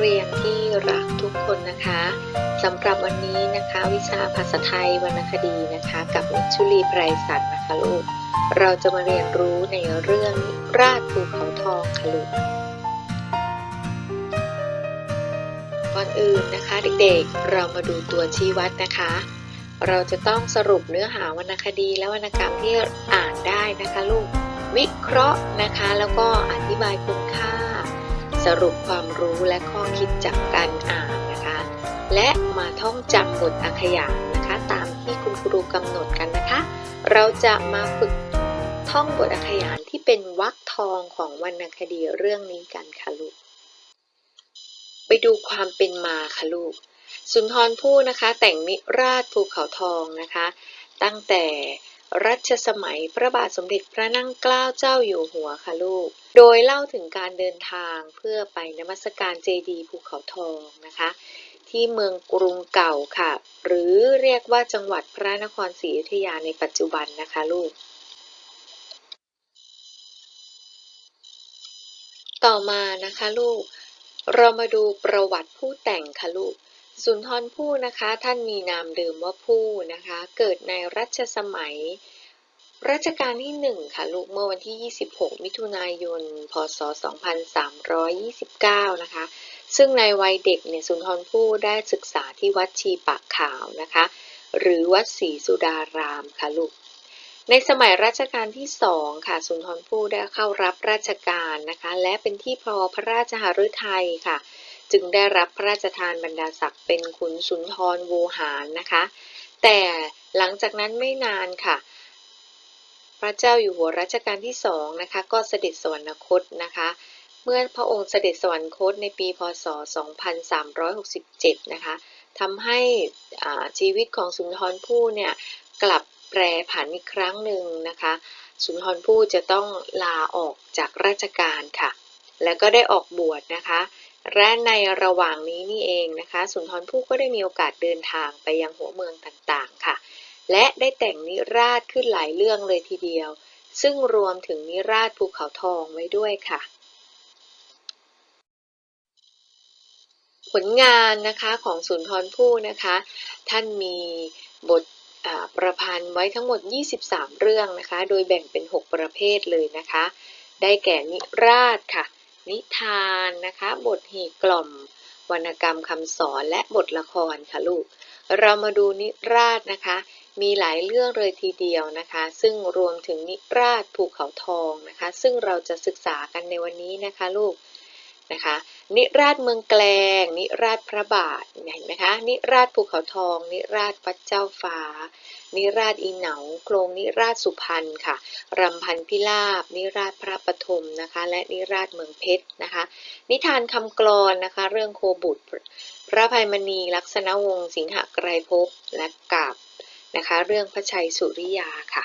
นักเรียนที่รักทุกคนนะคะสำหรับวันนี้นะคะ วิชาภาษาไทยวรรณคดีนะคะ กับนิชุลีไพรสันนะคะลูกเราจะมาเรียนรู้ในเรื่องราชภูเขาทองค่ะลูกก่อนอื่นนะคะเด็กๆเรามาดูตัวชี้วัดนะคะ เราจะต้องสรุปเนื้อหาวรรณคดีและวรรณกรรมที่อ่านได้นะคะลูกวิเคราะห์นะคะ แล้วก็อธิบายคุณค่า สรุปความรู้และข้อคิดจากการอ่านนะคะ และมาท่องจำบทอักขยานนะคะ ตามที่คุณครูกำหนดกันนะคะ เราจะมาฝึกท่องบทอักขยานที่เป็นวรรคทองของวรรณคดีเรื่องนี้กันค่ะลูก ไปดูความเป็นมาค่ะลูก สุนทรภู่นะคะ แต่งนิราชภูเขาทองนะคะ ตั้งแต่รัชสมัยพระบาทสมเด็จพระนั่งเกล้าเจ้าอยู่หัวค่ะลูก โดยเล่าถึงการเดินทางเพื่อไปนมัสการเจดีภูเขาทองนะคะ ที่เมืองกรุงเก่าค่ะ หรือเรียกว่าจังหวัดพระนครศรีอยุธยาในปัจจุบันนะคะลูก ต่อมานะคะลูก เรามาดูประวัติผู้แต่งค่ะลูกสุนทรภู่นะคะ ท่านมีนามเดิมว่าภู่นะคะ เกิดในรัชสมัย รัชกาลที่หนึ่งค่ะ ลูกเมื่อวันที่ 26 มิถุนายน พศ 2329 นะคะ ซึ่งในวัยเด็กเนี่ยสุนทรภู่ได้ศึกษาที่วัดชีปากขาวนะคะ หรือวัดศรีสุดารามค่ะลูก ในสมัยรัชกาลที่สองค่ะ สุนทรภู่ได้เข้ารับราชการนะคะ และเป็นที่พอพระราชหฤทัยค่ะ จึงได้รับพระราชทานบรรดาศักดิ์เป็นขุนสุนทรโวหารนะคะ แต่หลังจากนั้นไม่นานค่ะ พระเจ้าอยู่หัวรัชกาลที่สองนะคะก็เสด็จสวรรคตนะคะ เมื่อพระองค์เสด็จสวรรคตในปีพศ 2367 นะคะทำให้ชีวิตของสุนทรภู่เนี่ยกลับแปรผันอีกครั้งหนึ่งนะคะ สุนทรภู่จะต้องลาออกจากราชการค่ะ แล้วก็ได้ออกบวชนะคะ และในระหว่างนี้นี่เองนะคะ สุนทรภู่ก็ได้มีโอกาสเดินทางไปยังหัวเมืองต่างๆค่ะ และได้แต่งนิราศขึ้นหลายเรื่องเลยทีเดียว ซึ่งรวมถึงนิราศภูเขาทองไว้ด้วยค่ะ ผลงานนะคะของสุนทรภู่นะคะ ท่านมีบทประพันธ์ไว้ทั้งหมด 23 เรื่องนะคะ โดยแบ่งเป็น 6 ประเภทเลยนะคะ ได้แก่นิราศค่ะ นิทานนะคะ บทหีกล่อม วรรณกรรมคำสอนและบทละครค่ะลูก เรามาดูนิราศนะคะ มีหลายเรื่องเลยทีเดียวนะคะ ซึ่งรวมถึงนิราศภูเขาทองนะคะ ซึ่งเราจะศึกษากันในวันนี้นะคะลูกนะคะ นิราศเมืองแกลง นิราศพระบาทเห็นไหมคะ นิราศภูเขาทอง นิราศวัดเจ้าฟ้า นิราศอีเหนาโครงนิราศสุพรรณค่ะรำพันพิลาบ นิราศพระปฐมนะคะ และนิราศเมืองเพชรนะคะ นิทานคำกลอนนะคะ เรื่องโคบุตร พระภัยมณีลักษณวงศ์สิงหไกรภพและกาบ นะคะ เรื่องพระชัยสุริยาค่ะ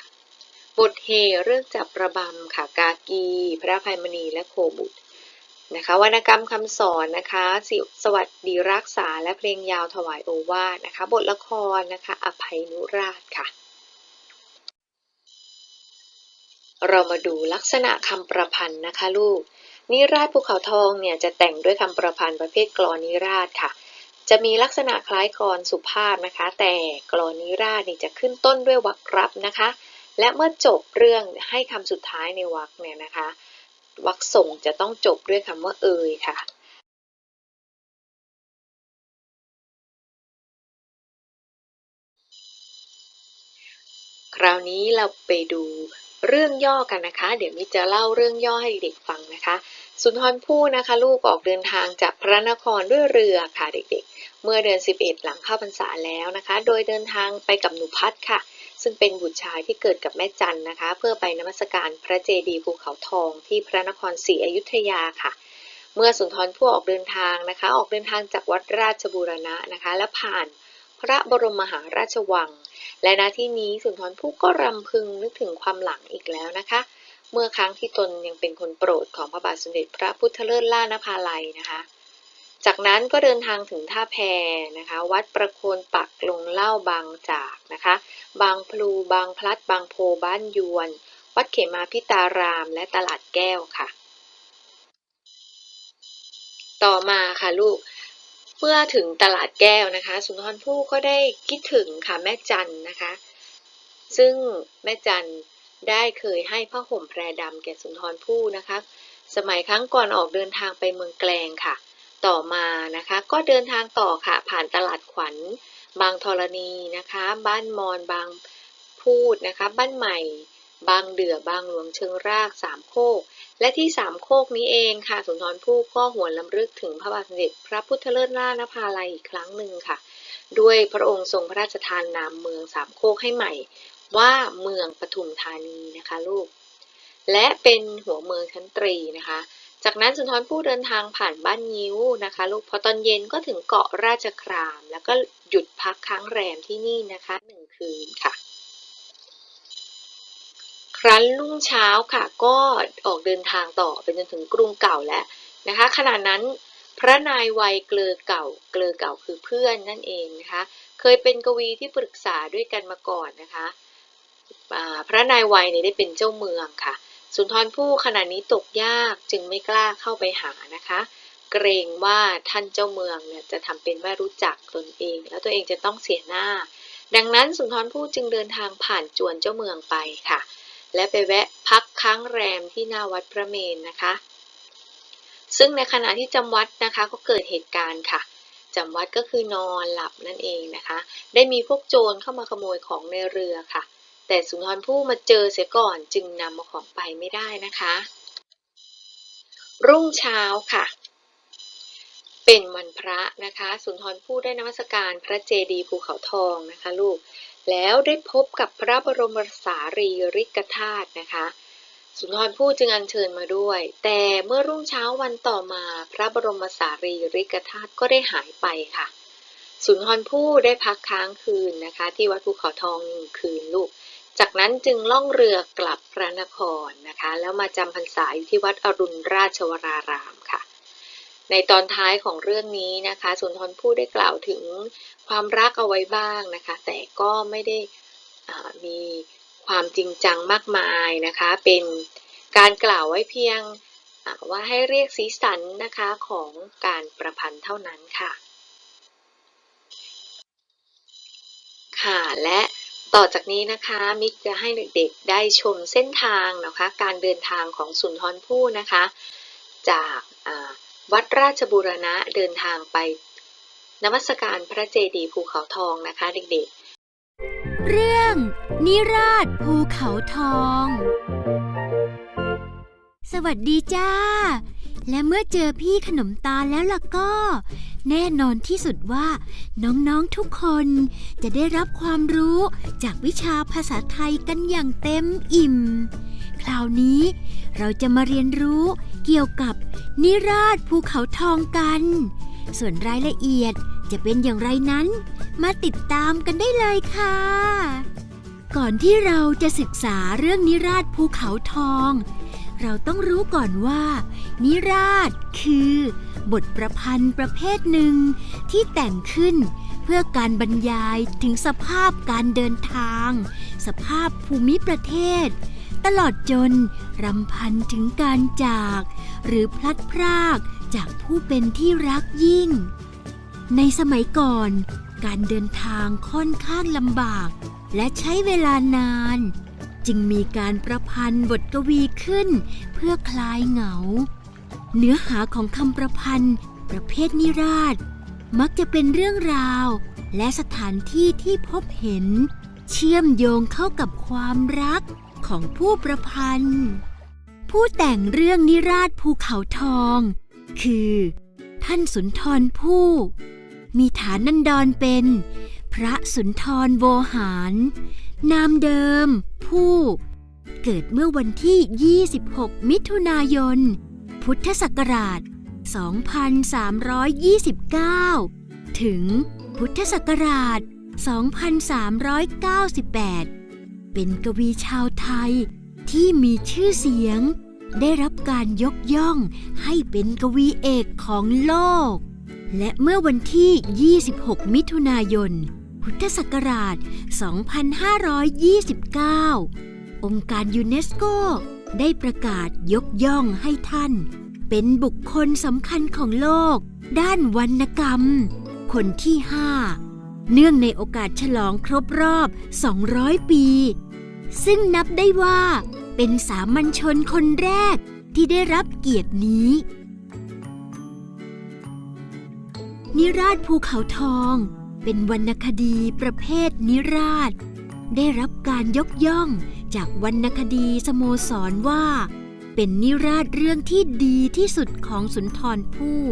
บทเฮเรื่องจับประบำค่ะกากี พระภัยมณีและโคบุตรนะคะวรรณกรรมคำสอนนะคะสิสวัสดีรักษาและเพลงยาวถวายโอวาทนะคะ บทละครนะคะ อภัยนุราชค่ะ เรามาดูลักษณะคำประพันธ์นะคะลูกนิราศภูเขาทองเนี่ยจะแต่งด้วยคำประพันธ์ประเภทกลอนิราศค่ะ จะมีลักษณะคล้ายกลอนสุภาพนะคะ แต่กลอนนิราศนี่จะขึ้นต้นด้วยวรรครับนะคะ และเมื่อจบเรื่องให้คำสุดท้ายในวรรคเนี่ยนะคะวรรคส่งจะต้องจบด้วยคำว่าเอ่ยค่ะคราวนี้เราไปดูเรื่องย่อกันนะคะ เดี๋ยวมิจะเล่าเรื่องย่อให้เด็กฟังนะคะ สุนทรภู่นะคะ ลูกออกเดินทางจากพระนครด้วยเรือค่ะเด็กๆ เมื่อเดือน 11 หลังเข้าพรรษาแล้วนะคะ โดยเดินทางไปกับหนุพัฒค่ะ ซึ่งเป็นบุตรชายที่เกิดกับแม่จันนะคะ เพื่อไปนมัสการพระเจดีย์ภูเขาทองที่พระนครศรีอยุธยาค่ะ เมื่อสุนทรภู่ออกเดินทางนะคะ ออกเดินทางจากวัดราชบูรณะนะคะ และผ่านพระบรมมหาราชวัง และณที่นี้สุนทรภู่ก็รำพึงนึกถึงความหลังอีกแล้วนะคะ เมื่อครั้งที่ตนยังเป็นคนโปรดของพระบาทสมเด็จพระพุทธเลิศล่านภาลัยนะคะ จากนั้นก็เดินทางถึงท่าแพนะคะ วัดประโคนปักลงเล่าบางจากนะคะ บางพลูบางพลัด บางโพบ้านยวน วัดเขมาพิตารามและตลาดแก้วค่ะ ต่อมาค่ะลูกเมื่อถึงตลาดแก้วนะคะ สุนทรภู่ก็ได้คิดถึงค่ะแม่จันนะคะ ซึ่งแม่จัน ได้เคยให้ผ้าห่มแพรดำแก่สุนทรภู่นะคะ สมัยครั้งก่อนออกเดินทางไปเมืองแกลงค่ะ ต่อมานะคะ ก็เดินทางต่อค่ะ ผ่านตลาดขวัญ บางธรณีนะคะ บ้านมอนบางพูดนะคะ บ้านใหม่ บางเดือบางหลวงเชิงรากสามโคก และที่สามโคกนี้เองค่ะ สุนทรภู่ก็หวนลำลึกถึงพระบาทสมเด็จพระพุทธเลิศล่านภาลัยอีกครั้งหนึ่งค่ะด้วยพระองค์ทรงพระราชทานนามเมืองสามโคกให้ใหม่ ว่าเมืองปทุมธานีนะคะลูก และเป็นหัวเมืองชั้นตรีนะคะ จากนั้นสุนทรภู่เดินทางผ่านบ้านยิ้วนะคะ ลูก พอตอนเย็นก็ถึงเกาะราชคราม แล้วก็หยุดพักค้างแรมที่นี่นะคะหนึ่งคืนค่ะ ครั้นรุ่งเช้าค่ะ ก็ออกเดินทางต่อไปจนถึงกรุงเก่าแล้วนะคะ ขณะนั้นพระนายวัยเกลอเก่า เกลอเก่าคือเพื่อนนั่นเองนะคะ เคยเป็นกวีที่ปรึกษาด้วยกันมาก่อนนะคะ พระนายวัยเนี่ยได้เป็นเจ้าเมืองค่ะ สุนทรภู่ขณะนี้ตกยากจึงไม่กล้าเข้าไปหานะคะ เกรงว่าท่านเจ้าเมืองเนี่ยจะทำเป็นไม่รู้จักตนเอง แล้วตัวเองจะต้องเสียหน้า ดังนั้นสุนทรภู่จึงเดินทางผ่านจวนเจ้าเมืองไปค่ะ และไปแวะพักค้างแรมที่หน้าวัดพระเมนนะคะ ซึ่งในขณะที่จำวัดนะคะก็เกิดเหตุการณ์ค่ะจำวัดก็คือนอนหลับนั่นเองนะคะ ได้มีพวกโจรเข้ามาขโมยของในเรือค่ะ แต่สุนทรภู่มาเจอเสียก่อนจึงนำมาของไปไม่ได้นะคะ รุ่งเช้าค่ะ เป็นวันพระนะคะ สุนทรภู่ได้นมัสการพระเจดีย์ภูเขาทองนะคะลูก แล้วได้พบกับพระบรมสารีริกธาตุนะคะสุนทรภู่จึงอัญเชิญมาด้วย แต่เมื่อรุ่งเช้าวันต่อมาพระบรมสารีริกธาตุก็ได้หายไปค่ะ สุนทรภู่ได้พักค้างคืนนะคะ ที่วัดภูเขาทองหนึ่งคืนลูก จากนั้นจึงล่องเรือกลับพระนครนะคะ แล้วมาจำพรรษาอยู่ที่วัดอรุณราชวรารามค่ะ ในตอนท้ายของเรื่องนี้นะคะสุนทรภู่ได้กล่าวถึงความรักเอาไว้บ้างนะคะ แต่ก็ไม่ได้มีความจริงจังมากมายนะคะ เป็นการกล่าวไว้เพียงว่าให้เรียกสีสันนะคะของการประพันธ์เท่านั้นค่ะ ค่ะและ ต่อจากนี้นะคะมิกจะให้เด็กๆได้ชมเส้นทางนะคะ การเดินทางของสุนทรภู่นะคะ จากาวัดราชบูรณะเดินทางไปนมัสการพระเจดีย์ภูเขาทองนะคะเด็กๆ เรื่อง นิราชภูเขาทอง สวัสดีจ้า และเมื่อเจอพี่ขนมตาแล้วล่ะก็ แน่นอนที่สุดว่า น้องๆทุกคนจะได้รับความรู้จากวิชาภาษาไทยกันอย่างเต็มอิ่ม คราวนี้เราจะมาเรียนรู้เกี่ยวกับนิราชภูเขาทองกัน ส่วนรายละเอียดจะเป็นอย่างไรนั้น มาติดตามกันได้เลยค่ะ ก่อนที่เราจะศึกษาเรื่องนิราชภูเขาทอง เราต้องรู้ก่อนว่า นิราชคือ บทประพันธ์ประเภทหนึ่งที่แต่งขึ้นเพื่อการบรรยายถึงสภาพการเดินทาง สภาพภูมิประเทศ ตลอดจนรำพันถึงการจาก หรือพลัดพรากจากผู้เป็นที่รักยิ่ง ในสมัยก่อน การเดินทางค่อนข้างลำบาก และใช้เวลานาน จึงมีการประพันธ์บทกวีขึ้น เพื่อคลายเหงา เนื้อหาของคำประพันธ์ ประเภทนิราชมักจะเป็นเรื่องราว และสถานที่ที่พบเห็น เชื่อมโยงเข้ากับความรักของผู้ประพันธ์ ผู้แต่งเรื่องนิราชภูเขาทอง คือ ท่านสุนทรภู่มีฐานันดรเป็น พระสุนทรโวหาร นามเดิม ผู้ เกิดเมื่อวันที่ 26 มิถุนายน พุทธศักราช 2329 ถึงพุทธศักราช 2398 เป็นกวีชาวไทยที่มีชื่อเสียง ได้รับการยกย่องให้เป็นกวีเอกของโลก และเมื่อวันที่ 26 มิถุนายน พุทธศักราช 2529 องค์การยูเนสโก ได้ประกาศยกย่องให้ท่าน เป็นบุคคลสำคัญของโลก ด้านวรรณกรรม คนที่ห้าเนื่องในโอกาสฉลองครบรอบ 200 ปี ซึ่งนับได้ว่า เป็นสามัญชนคนแรกที่ได้รับเกียรตินี้ นิราชภูเขาทอง เป็นวรรณคดีประเภทนิราชได้รับการยกย่องจากวรรณคดีสโมสรว่า เป็นนิราชเรื่องที่ดีที่สุดของสุนทรภู่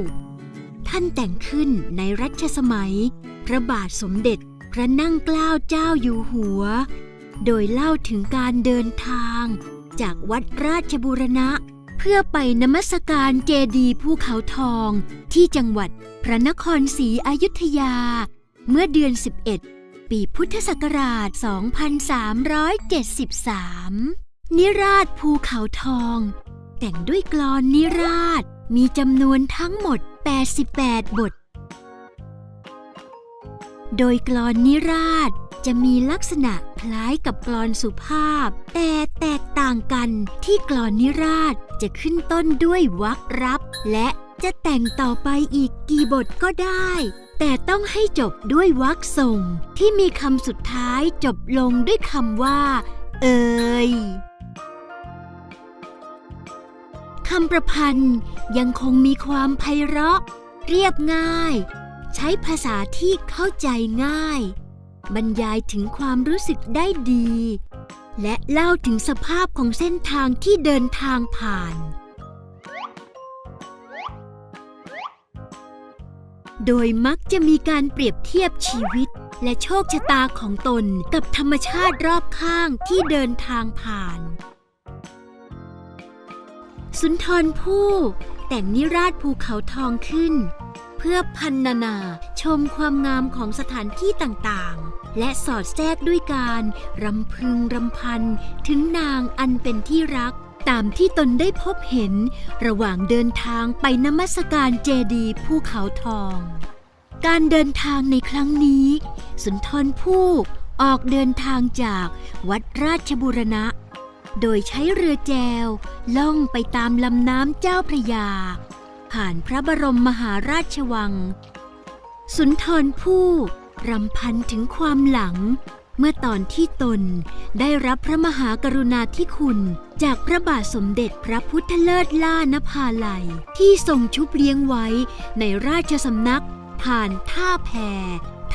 ท่านแต่งขึ้นในรัชสมัย พระบาทสมเด็จพระนั่งเกล้าเจ้าอยู่หัว โดยเล่าถึงการเดินทาง จากวัดราชบุรณะ เพื่อไปนมัสการเจดีย์ภูเขาทอง ที่จังหวัดพระนครศรีอยุธยา เมื่อเดือน 11 ปีพุทธศักราช 2373 นิราชภูเขาทอง แต่งด้วยกลอนนิราชมีจำนวนทั้งหมด 88 บท โดยกลอนนิราชจะมีลักษณะคล้ายกับกลอนสุภาพ แต่แตกต่างกันที่กลอนนิราชจะขึ้นต้นด้วยวรรครับ และจะแต่งต่อไปอีกกี่บทก็ได้ แต่ต้องให้จบด้วยวรรคส่งที่มีคำสุดท้ายจบลงด้วยคำว่า เอ่ยคำประพันธ์ยังคงมีความไพเราะ เรียบง่าย ใช้ภาษาที่เข้าใจง่าย บรรยายถึงความรู้สึกได้ดี และเล่าถึงสภาพของเส้นทางที่เดินทางผ่าน โดยมักจะมีการเปรียบเทียบชีวิต และโชคชะตาของตนกับธรรมชาติรอบข้างที่เดินทางผ่าน สุนทรภู่แต่งนิราชภูเขาทองขึ้น เพื่อพันนานาชมความงามของสถานที่ต่างๆ และสอดแทรกด้วยการรำพึงรำพันถึงนางอันเป็นที่รัก ตามที่ตนได้พบเห็น ระหว่างเดินทางไปนมัสการเจดีภูเขาทอง การเดินทางในครั้งนี้ สุนทรภู่ออกเดินทางจากวัดราชบุรณะ โดยใช้เรือแจวล่องไปตามลำน้ำเจ้าพระยา ผ่านพระบรมมหาราชวัง สุนทรภู่รำพันถึงความหลัง เมื่อตอนที่ตนได้รับพระมหากรุณาธิคุณจากพระบาทสมเด็จพระพุทธเลิศล่านภาลัย ที่ทรงชุบเลี้ยงไว้ในราชสำนักผ่านท่าแพ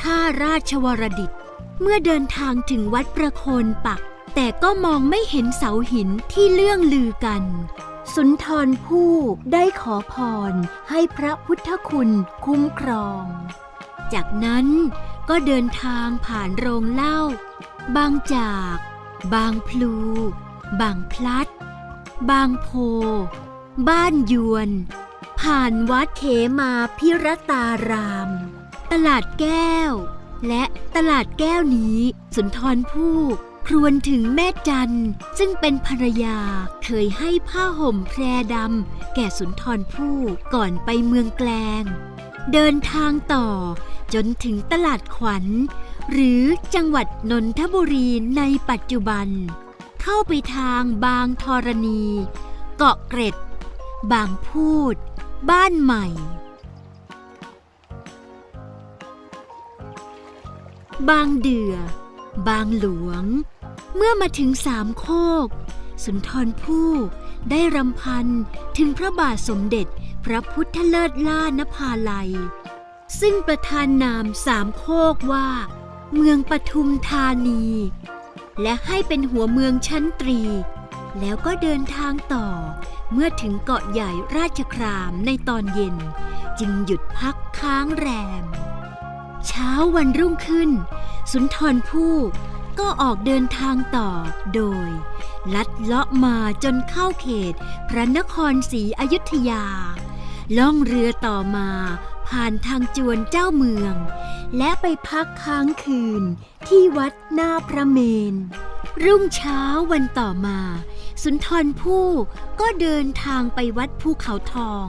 ท่าราชวรดิต เมื่อเดินทางถึงวัดประโคนปัก แต่ก็มองไม่เห็นเสาหินที่เลื่องลือกัน สุนทรภู่ได้ขอพรให้พระพุทธคุณคุ้มครอง จากนั้น ก็เดินทางผ่านโรงเหล้าบางจาก บางพลู บางพลัด บางโพ บ้านยวน ผ่านวัดเขมาพิรตาราม ตลาดแก้ว และตลาดแก้วนี้ สุนทรภู่ครวญถึงแม่จันซึ่งเป็นภรรยาเคยให้ผ้าห่มแพรดำแก่สุนทรภู่ก่อนไปเมืองแกลง เดินทางต่อ จนถึงตลาดขวัญ หรือจังหวัดนนทบุรีในปัจจุบัน เข้าไปทางบางธรณี เกาะเกร็ด บางพูด บ้านใหม่ บางเดือ บางหลวง เมื่อมาถึงสามโคก สุนทรภู่ได้รำพันถึงพระบาทสมเด็จ พระพุทธเลิศล่านภาลัย ซึ่งประธานนามสามโคกว่า เมืองปทุมธานี และให้เป็นหัวเมืองชั้นตรี แล้วก็เดินทางต่อเมื่อถึงเกาะใหญ่ราชครามในตอนเย็น จึงหยุดพักค้างแรม เช้าวันรุ่งขึ้น สุนทรภู่ ก็ออกเดินทางต่อโดย ลัดเลาะมาจนเข้าเขต พระนครศรีอยุธยา ล่องเรือต่อมา ผ่านทางจวนเจ้าเมือง และไปพักค้างคืนที่วัดหน้าพระเมน รุ่งเช้าวันต่อมา สุนทรภู่ก็เดินทางไปวัดภูเขาทอง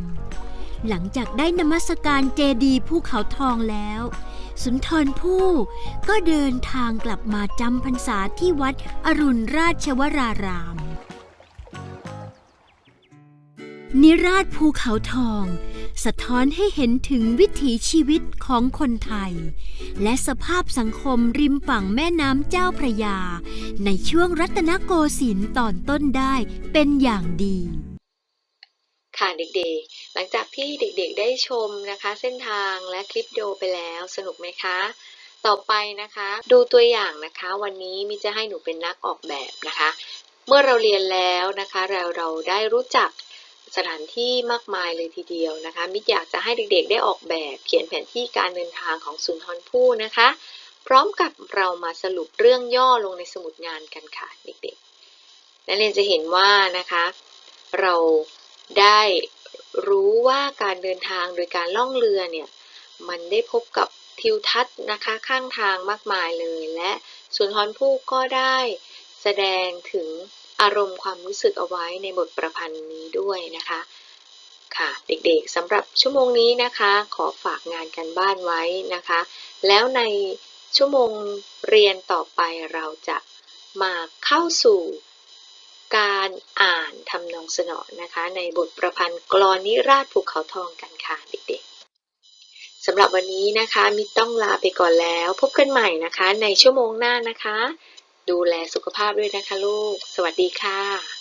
หลังจากได้นมัสการเจดีย์ภูเขาทองแล้ว สุนทรภู่ก็เดินทางกลับมาจำพรรษาที่วัดอรุณราชวราราม นิราชภูเขาทอง สะท้อนให้เห็นถึงวิถีชีวิตของคนไทย และสภาพสังคมริมฝั่งแม่น้ำเจ้าพระยา ในช่วงรัตนโกสินทร์ตอนต้นได้เป็นอย่างดี ค่ะเด็กๆ หลังจากที่เด็กๆได้ชมนะคะ เส้นทางและคลิปวิดีโอไปแล้วสนุกไหมคะ ต่อไปนะคะ ดูตัวอย่างนะคะ วันนี้มิจะให้หนูเป็นนักออกแบบนะคะ เมื่อเราเรียนแล้วนะคะเราเราได้รู้จักสถานที่มากมายเลยทีเดียวนะคะ มิอยากจะให้เด็กๆ ได้ออกแบบเขียนแผนที่การเดินทางของสุนทรภู่นะคะ พร้อมกับเรามาสรุปเรื่องย่อลงในสมุดงานกันค่ะเด็กๆนักเรียนจะเห็นว่านะคะ เรา ได้รู้ว่าการเดินทางโดยการล่องเรือเนี่ย มันได้พบกับทิวทัศน์นะคะข้างทางมากมายเลย และสุนทรภู่ก็ได้แสดงถึงอารมณ์ความรู้สึกเอาไว้ในบทประพันธ์นี้ด้วยนะคะ ค่ะเด็กๆสำหรับชั่วโมงนี้นะคะ ขอฝากงานกันบ้านไว้นะคะ แล้วในชั่วโมงเรียนต่อไปเราจะมาเข้าสู่ การอ่านทำนองสนอนะคะ ในบทประพันธ์กรนนิราชภูเขาทองกันค่ะเด็กๆสำหรับวันนี้นะคะมิตต้องลาไปก่อนแล้ว พบกันใหม่นะคะ ในชั่วโมงหน้านะคะ ดูแลสุขภาพด้วยนะคะลูก สวัสดีค่ะ